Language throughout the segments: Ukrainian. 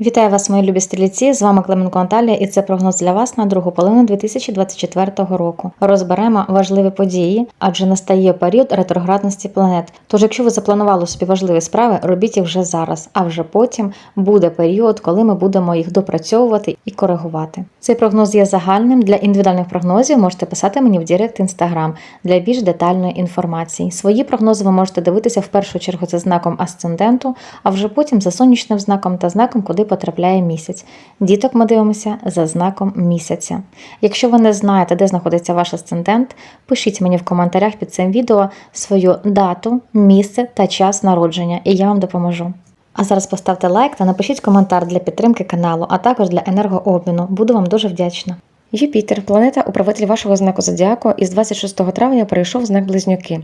Вітаю вас, мої любі стрільці. З вами Клименко Анталія, і це прогноз для вас на другу половину 2024 року. Розберемо важливі події, адже настає період ретроградності планет. Тож, якщо ви запланували собі важливі справи, робіть їх вже зараз, а вже потім буде період, коли ми будемо їх допрацьовувати і коригувати. Цей прогноз є загальним. Для індивідуальних прогнозів можете писати мені в Директ Інстаграм для більш детальної інформації. Свої прогнози ви можете дивитися в першу чергу за знаком асценденту, а вже потім за сонячним знаком та знаком, куди потрапляє місяць. Діток ми дивимося за знаком місяця. Якщо ви не знаєте, де знаходиться ваш асцендент, пишіть мені в коментарях під цим відео свою дату, місце та час народження, і я вам допоможу. А зараз поставте лайк та напишіть коментар для підтримки каналу, а також для енергообміну. Буду вам дуже вдячна. Юпітер, планета управитель вашого знаку зодіаку, із 26 травня перейшов знак Близнюки.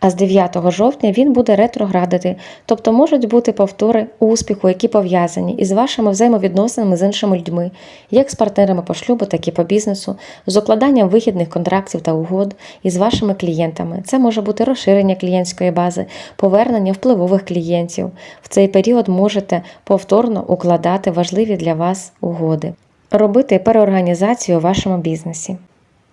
А з 9 жовтня він буде ретроградити, тобто можуть бути повтори успіху, які пов'язані із вашими взаємовідносинами з іншими людьми, як з партнерами по шлюбу, так і по бізнесу, з укладанням вихідних контрактів та угод із вашими клієнтами. Це може бути розширення клієнтської бази, повернення впливових клієнтів. В цей період можете повторно укладати важливі для вас угоди робити переорганізацію у вашому бізнесі.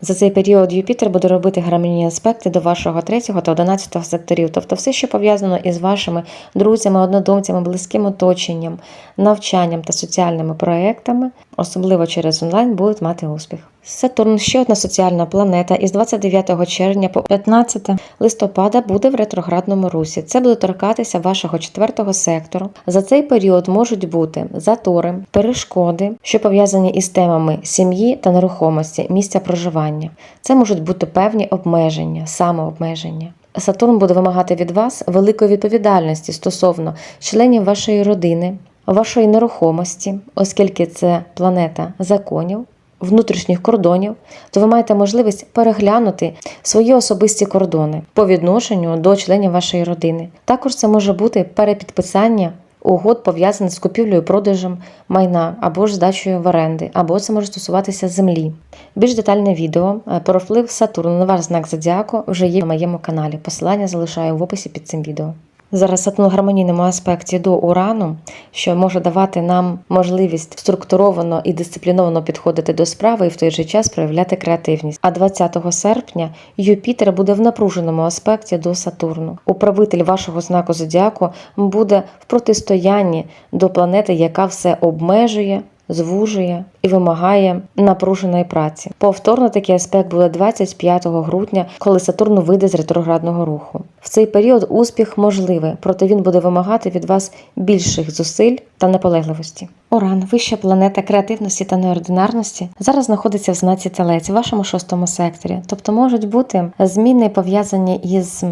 За цей період Юпітер буде робити гармонійні аспекти до вашого 3 та 11 секторів, тобто все, що пов'язано із вашими друзями, однодумцями, близьким оточенням, навчанням та соціальними проектами, особливо через онлайн, будуть мати успіх. Сатурн ще одна соціальна планета із 29 червня по 15 листопада буде в ретроградному русі. Це буде торкатися вашого четвертого сектору. За цей період можуть бути затори, перешкоди, що пов'язані із темами сім'ї та нерухомості, місця проживання. Це можуть бути певні обмеження, самообмеження. Сатурн буде вимагати від вас великої відповідальності стосовно членів вашої родини, вашої нерухомості, оскільки це планета законів внутрішніх кордонів, то ви маєте можливість переглянути свої особисті кордони по відношенню до членів вашої родини. Також це може бути перепідписання угод пов'язаних з купівлею продажем майна або ж здачею в оренди, або це може стосуватися землі. Більш детальне відео е, про вплив Сатурну на ваш знак зодіаку вже є на моєму каналі. Посилання залишаю в описі під цим відео. Зараз Сатурн аспекті до урану, що може давати нам можливість структуровано і дисципліновано підходити до справи і в той же час проявляти креативність. А 20 серпня Юпітер буде в напруженому аспекті до Сатурну. Управитель вашого знаку зодіаку буде в протистоянні до планети, яка все обмежує. Звужує і вимагає напруженої праці. Повторно такий аспект буде 25 грудня, коли Сатурн вийде з ретроградного руху. В цей період успіх можливий, проте він буде вимагати від вас більших зусиль та наполегливості. Уран, вища планета креативності та неординарності, зараз знаходиться в знаці Телець, в вашому шостому секторі. Тобто можуть бути зміни пов'язані із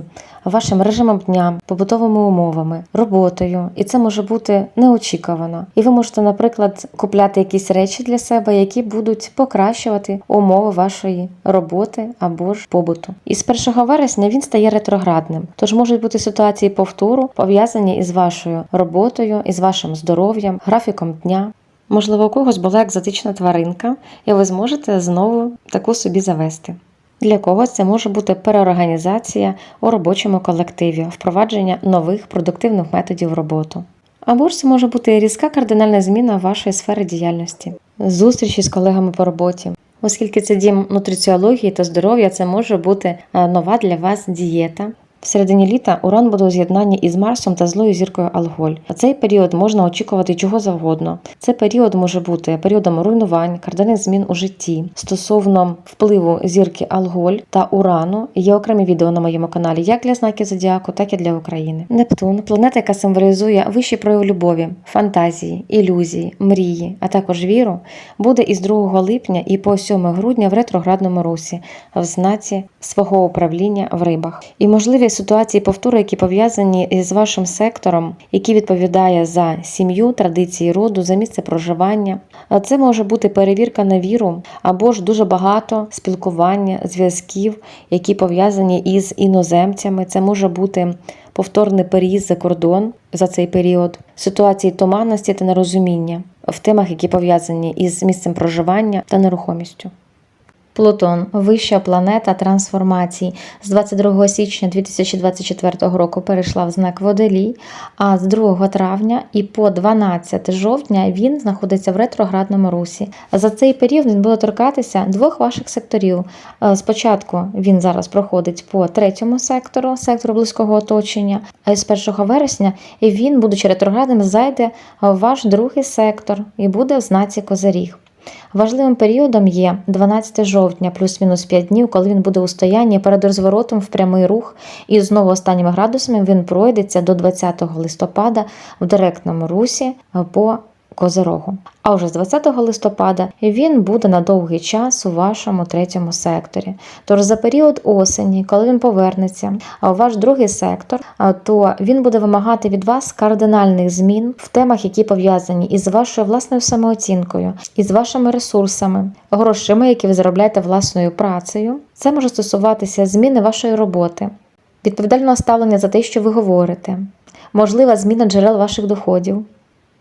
вашим режимом дня, побутовими умовами, роботою, і це може бути неочікувано. І ви можете, наприклад, купляти якісь речі для себе, які будуть покращувати умови вашої роботи або ж побуту. І з 1 вересня він стає ретроградним. Тож можуть бути ситуації повтору пов'язані із вашою роботою, із вашим здоров'ям, графіком дня. Можливо, у когось була екзотична тваринка, і ви зможете знову таку собі завести. Для когось це може бути переорганізація у робочому колективі, впровадження нових продуктивних методів роботи. Або ж це може бути різка кардинальна зміна вашої сфери діяльності, зустрічі з колегами по роботі. Оскільки це дім нутриціології та здоров'я, це може бути е, нова для вас дієта, в середині літа Уран буде у з'єднанні із Марсом та злою зіркою Алголь. А цей період можна очікувати чого завгодно. Цей період може бути періодом руйнувань, кардинальних змін у житті. Стосовно впливу зірки Алголь та Урану є окремі відео на моєму каналі, як для знаків Зодіаку, так і для України. Нептун планета, яка символізує вищий прояв любові, фантазії, ілюзії, мрії, а також віру, буде із 2 липня і по 7 грудня в ретроградному русі в знаці свого управління в рибах. І можливі ситуації повтору, які пов'язані із вашим сектором, який відповідає за сім'ю, традиції роду, за місце проживання. Це може бути перевірка на віру або ж дуже багато спілкування, зв'язків, які пов'язані із іноземцями. Це може бути повторний переїзд за кордон за цей період, ситуації туманності та нерозуміння в темах, які пов'язані із місцем проживання та нерухомістю. Плутон вища планета трансформації з 22 січня 2024 року перейшла в знак Водолій, а з 2 травня і по 12 жовтня він знаходиться в ретроградному русі. За цей період він буде торкатися двох ваших секторів. Е, Спочатку він зараз проходить по третьому сектору, сектору близького оточення, а з 1 вересня він, будучи ретроградним, зайде в ваш другий сектор і буде в знаці Козиріг. Важливим періодом є 12 жовтня, плюс-мінус 5 днів, коли він буде у стоянні. Перед розворотом в прямий рух, і знову останніми градусами він пройдеться до 20 листопада в директному русі по Козирогу. А вже з 20 листопада він буде на довгий час у вашому третьому секторі. Тож за період осені, коли він повернеться у ваш другий сектор, то він буде вимагати від вас кардинальних змін в темах, які пов'язані із вашою власною самооцінкою, із вашими ресурсами, грошима, які ви заробляєте власною працею. Це може стосуватися зміни вашої роботи, відповідального ставлення за те, що ви говорите, можлива зміна джерел ваших доходів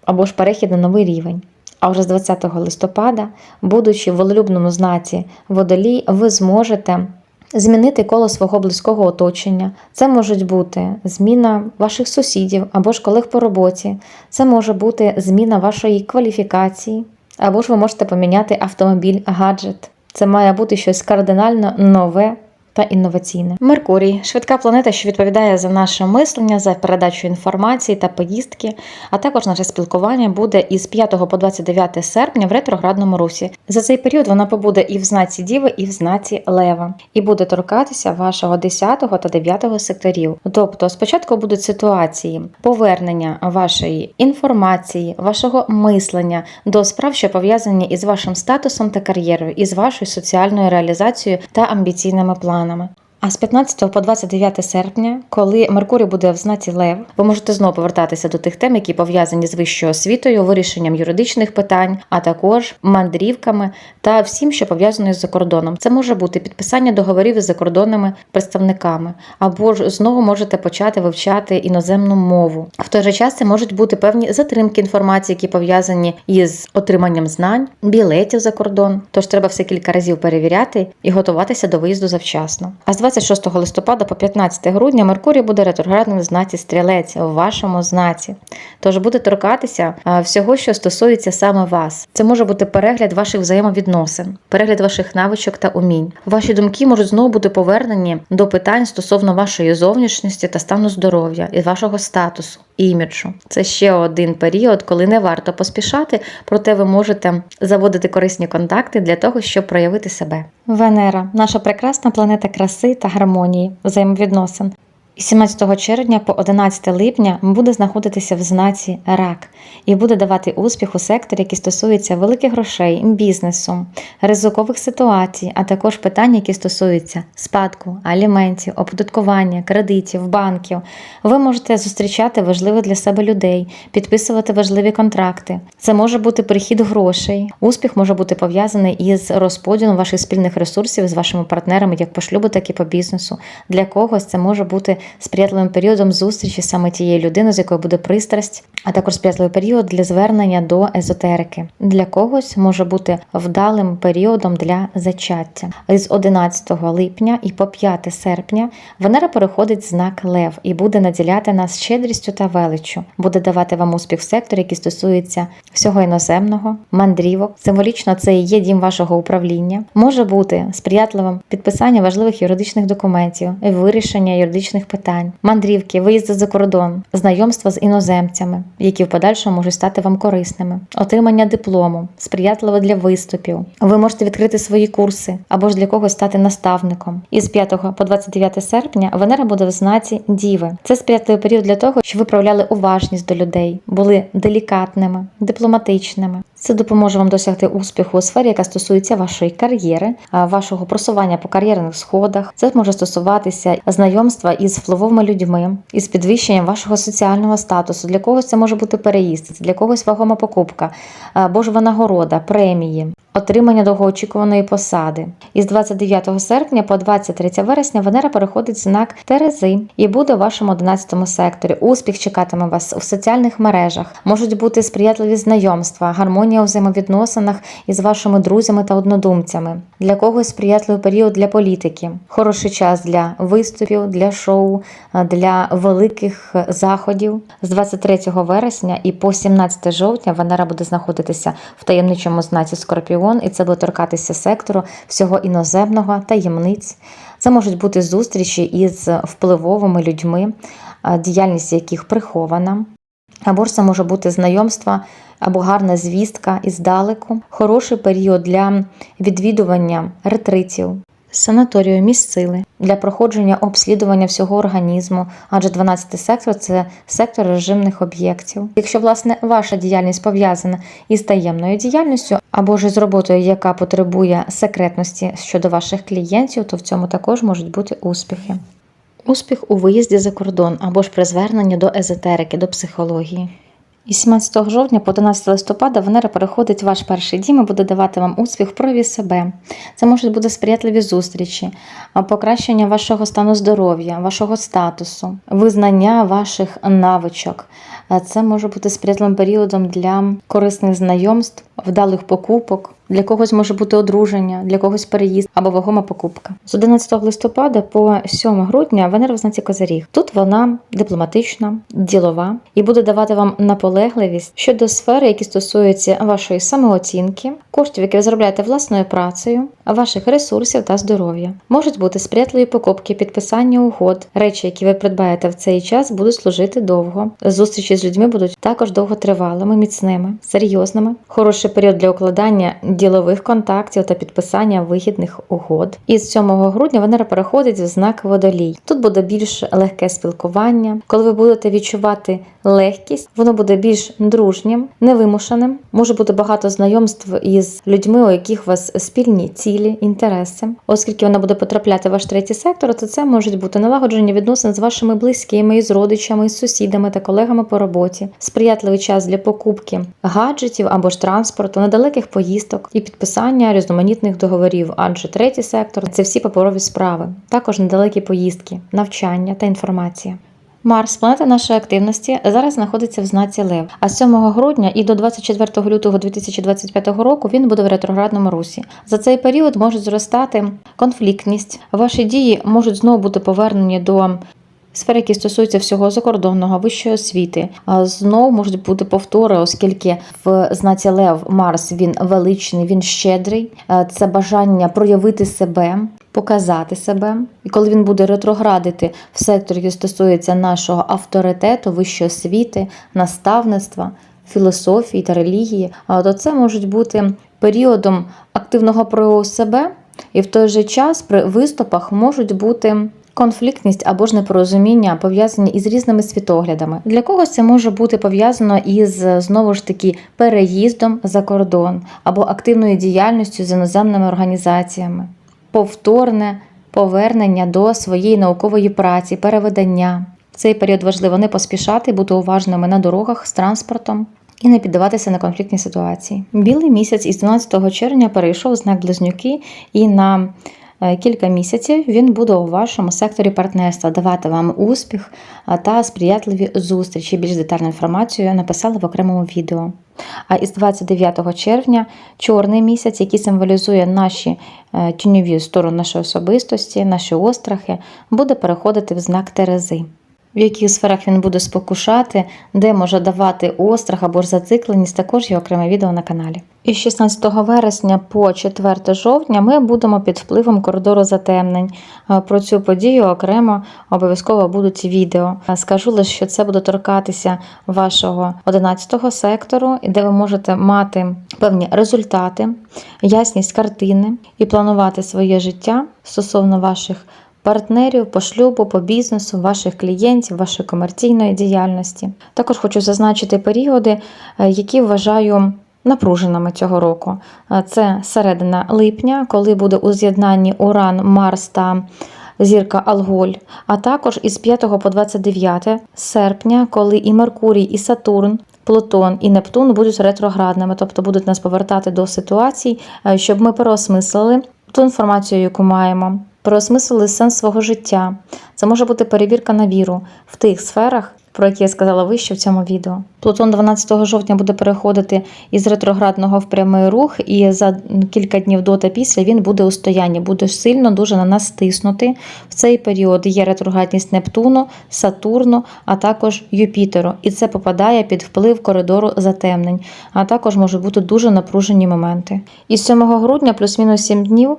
або ж перехід на новий рівень. А вже з 20 листопада, будучи в волелюбному знаці водолій, ви зможете змінити коло свого близького оточення. Це можуть бути зміна ваших сусідів або ж колег по роботі, це може бути зміна вашої кваліфікації, або ж ви можете поміняти автомобіль, гаджет. Це має бути щось кардинально нове та інноваційне. Меркурій швидка планета, що відповідає за наше мислення, за передачу інформації та поїздки, а також наше спілкування буде із 5 по 29 серпня в ретроградному русі. За цей період вона побуде і в знаці Діви, і в знаці Лева, і буде торкатися вашого 10 та 9 секторів. Тобто, спочатку будуть ситуації повернення вашої інформації, вашого мислення до справ, що пов'язані із вашим статусом та кар'єрою, із вашою соціальною реалізацією та амбіційними планами. anlamı. А з 15 по 29 серпня, коли Меркурій буде в знаці Лев, ви можете знову повертатися до тих тем, які пов'язані з вищою освітою, вирішенням юридичних питань, а також мандрівками та всім, що пов'язано з закордоном. Це може бути підписання договорів із закордонними представниками, або ж знову можете почати вивчати іноземну мову. В той же час це можуть бути певні затримки інформації, які пов'язані із отриманням знань, білетів за кордон. Тож треба все кілька разів перевіряти і готуватися до виїзду завчасно. А з 26 листопада по 15 грудня Меркурій буде ретроградним в знаці стрілець в вашому знаці. Тож буде торкатися всього, що стосується саме вас. Це може бути перегляд ваших взаємовідносин, перегляд ваших навичок та умінь. Ваші думки можуть знову бути повернені до питань стосовно вашої зовнішності та стану здоров'я і вашого статусу. Іміджу це ще один період, коли не варто поспішати, проте ви можете заводити корисні контакти для того, щоб проявити себе. Венера, наша прекрасна планета краси та гармонії, взаємовідносин. І 17 червня по 11 липня буде знаходитися в знаці рак і буде давати успіх у секторі, який стосується великих грошей, бізнесу, ризикових ситуацій, а також питань, які стосуються спадку, аліментів, оподаткування, кредитів, банків. Ви можете зустрічати важливих для себе людей, підписувати важливі контракти. Це може бути прихід грошей. Успіх може бути пов'язаний із розподілом ваших спільних ресурсів з вашими партнерами, як по шлюбу, так і по бізнесу. Для когось це може бути сприятливим періодом зустрічі саме тієї людини, з якою буде пристрасть, а також сприятливий період для звернення до езотерики. Для когось може бути вдалим періодом для зачаття. З 11 липня і по 5 серпня Венера переходить знак Лев і буде наділяти нас щедрістю та величчю, буде давати вам успіх в секторі, який стосується всього іноземного, мандрівок. Символічно це і є дім вашого управління. Може бути сприятливим підписання важливих юридичних документів, вирішення юридичних питань, мандрівки, виїзди за кордон, знайомства з іноземцями, які в подальшому можуть стати вам корисними, отримання диплому, сприятливо для виступів. Ви можете відкрити свої курси або ж для когось стати наставником. Із 5 по 29 серпня Венера буде в знаці Діви. Це сприятливий період для того, щоб ви проявляли уважність до людей, були делікатними, дипломатичними. Це допоможе вам досягти успіху у сфері, яка стосується вашої кар'єри, вашого просування по кар'єрних сходах. Це може стосуватися знайомства із впливовими людьми, із підвищенням вашого соціального статусу. Для когось це може бути переїзд, для когось вагома покупка бо ж винагорода, премії. Отримання довгоочікуваної посади. Із 29 серпня по 23 вересня Венера переходить знак Терези і буде у вашому 11 секторі. Успіх чекатиме вас у соціальних мережах. Можуть бути сприятливі знайомства, гармонія у взаємовідносинах із вашими друзями та однодумцями. Для когось сприятливий період для політики. Хороший час для виступів, для шоу, для великих заходів. З 23 вересня і по 17 жовтня Венера буде знаходитися в таємничому знаці Скорпіон, і це буде торкатися сектору всього іноземного, таємниць. Це можуть бути зустрічі із впливовими людьми, діяльність яких прихована. Або ж це може бути знайомство або гарна звістка іздалеку, хороший період для відвідування ретритів, санаторію місць сили, для проходження обслідування всього організму, адже 12 сектор це сектор режимних об'єктів. Якщо власне ваша діяльність пов'язана із таємною діяльністю або ж з роботою, яка потребує секретності щодо ваших клієнтів, то в цьому також можуть бути успіхи. Успіх у виїзді за кордон або ж при зверненні до езотерики, до психології. І 17 жовтня по 11 листопада Венера переходить в ваш перший дім і буде давати вам успіх в прояві себе. Це можуть бути сприятливі зустрічі, покращення вашого стану здоров'я, вашого статусу, визнання ваших навичок. Це може бути сприятливим періодом для корисних знайомств, вдалих покупок. Для когось може бути одруження, для когось переїзд або вагома покупка. З 11 листопада по 7 грудня Венера в знаці Козиріг. Тут вона дипломатична, ділова і буде давати вам наполегливість щодо сфери, які стосуються вашої самооцінки, коштів, які ви заробляєте власною працею, ваших ресурсів та здоров'я. Можуть бути сприятливі покупки, підписання угод, речі, які ви придбаєте в цей час, будуть служити довго. Зустрічі з людьми будуть також довготривалими, міцними, серйозними. Хороший період для укладання ділових контактів та підписання вигідних угод. І з 7 грудня Венера переходить в знак водолій. Тут буде більш легке спілкування. Коли ви будете відчувати легкість, воно буде більш дружнім, невимушеним. Може бути багато знайомств із людьми, у яких у вас спільні цілі, інтереси. Оскільки вона буде потрапляти в ваш третій сектор, то це можуть бути налагодження відносин з вашими близькими, із родичами, із сусідами та колегами по роботі, сприятливий час для покупки гаджетів або ж транспорту, недалеких поїздок і підписання різноманітних договорів, адже третій сектор це всі паперові справи, також недалекі поїздки, навчання та інформація. Марс, планета нашої активності, зараз знаходиться в знаці Лев. А з 7 грудня і до 24 лютого 2025 року він буде в ретроградному русі. За цей період може зростати конфліктність. Ваші дії можуть знову бути повернені до. Сфери, які стосуються всього закордонного, вищої освіти, А знову можуть бути повтори, оскільки в знаці Лев Марс він величний, він щедрий. Е, Це бажання проявити себе, показати себе. І коли він буде ретроградити в секторі, який стосується нашого авторитету, вищої освіти, наставництва, філософії та релігії, то це можуть бути періодом активного прояву себе, і в той же час при виступах можуть бути. Конфліктність або ж непорозуміння пов'язані із різними світоглядами. Для когось це може бути пов'язано із знову ж таки переїздом за кордон або активною діяльністю з іноземними організаціями, повторне повернення до своєї наукової праці, переведення. В цей період важливо не поспішати, бути уважними на дорогах з транспортом. І не піддаватися на конфліктні ситуації. Білий місяць із 12 червня перейшов знак близнюки, і на кілька місяців він буде у вашому секторі партнерства давати вам успіх та сприятливі зустрічі. Більш детальну інформацію я написала в окремому відео. А із 29 червня чорний місяць, який символізує наші е, тіньові сторони нашої особистості, наші острахи, буде переходити в знак Терези. В яких сферах він буде спокушати, де може давати острах або ж зацикленість, також є окреме відео на каналі. І з 16 вересня по 4 жовтня ми будемо під впливом коридору затемнень. Е, Про цю подію окремо обов'язково будуть відео. Е, Скажу лише, що це буде торкатися вашого 11 сектору, де ви можете мати певні результати, ясність картини і планувати своє життя стосовно ваших партнерів по шлюбу, по бізнесу, ваших клієнтів, вашої комерційної діяльності. Також хочу зазначити періоди, е, які вважаю. Напруженими цього року Е, це середина липня, коли буде у з'єднанні Уран, Марс та зірка Алголь, а також із 5 по 29 серпня, коли і Меркурій, і Сатурн Плутон і Нептун будуть ретроградними, тобто будуть нас повертати до ситуацій, е, щоб ми переосмислили ту інформацію, яку маємо, переосмислили сенс свого життя. Це може бути перевірка на віру в тих сферах, про які я сказала вище в цьому відео. Плутон 12 жовтня буде переходити із ретроградного в прямий рух, і за кілька днів до та після він буде у стоянні, буде сильно дуже на нас тиснути. В цей період є ретроградність Нептуну, Сатурну, а також Юпітеру. І це попадає під вплив коридору затемнень, а також можуть бути дуже напружені моменти. І 7 грудня, плюс-мінус 7 днів,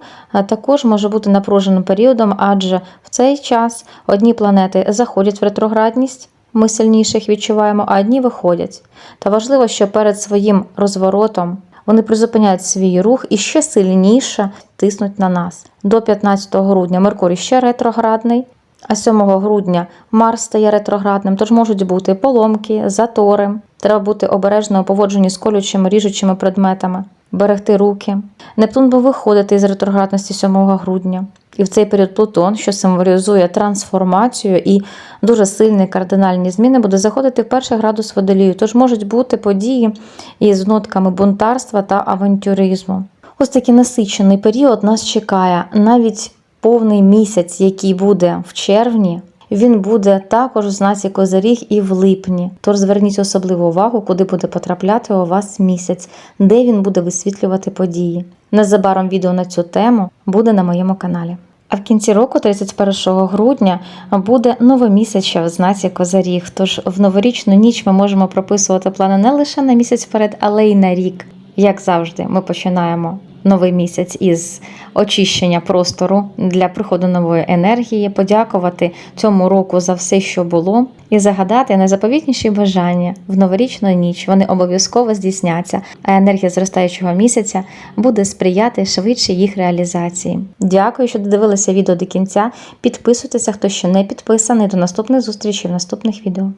також може бути напруженим періодом, адже в цей час одні планети заходять в ретроградність ми сильніше їх відчуваємо, а одні виходять. Та важливо, що перед своїм розворотом вони призупиняють свій рух і ще сильніше тиснуть на нас. До 15 грудня Меркурій ще ретроградний, а 7 грудня Марс стає ретроградним, тож можуть бути поломки, затори. Треба бути обережно у поводженні з колючими, ріжучими предметами, берегти руки. Нептун буде виходити із ретроградності 7 грудня. І в цей період Плутон, що символізує трансформацію і дуже сильні кардинальні зміни, буде заходити в перший градус водолію. Тож можуть бути події із нотками бунтарства та авантюризму. Ось такий насичений період нас чекає. Навіть повний місяць, який буде в червні, він буде також в знаці Козиріг і в липні. Тож зверніть особливу увагу, куди буде потрапляти у вас місяць, де він буде висвітлювати події. Незабаром відео на цю тему буде на моєму каналі. А в кінці року, 31 грудня, буде новомісяча в знаці Козиріг. Тож в новорічну ніч ми можемо прописувати плани не лише на місяць вперед, але й на рік. Як завжди, ми починаємо новий місяць із очищення простору для приходу нової енергії, подякувати цьому року за все, що було, і загадати найзаповітніші бажання в новорічну ніч. Вони обов'язково здійсняться, а енергія зростаючого місяця буде сприяти швидше їх реалізації. Дякую, що додивилися відео до кінця. Підписуйтеся, хто ще не підписаний. До наступних зустрічей в наступних відео.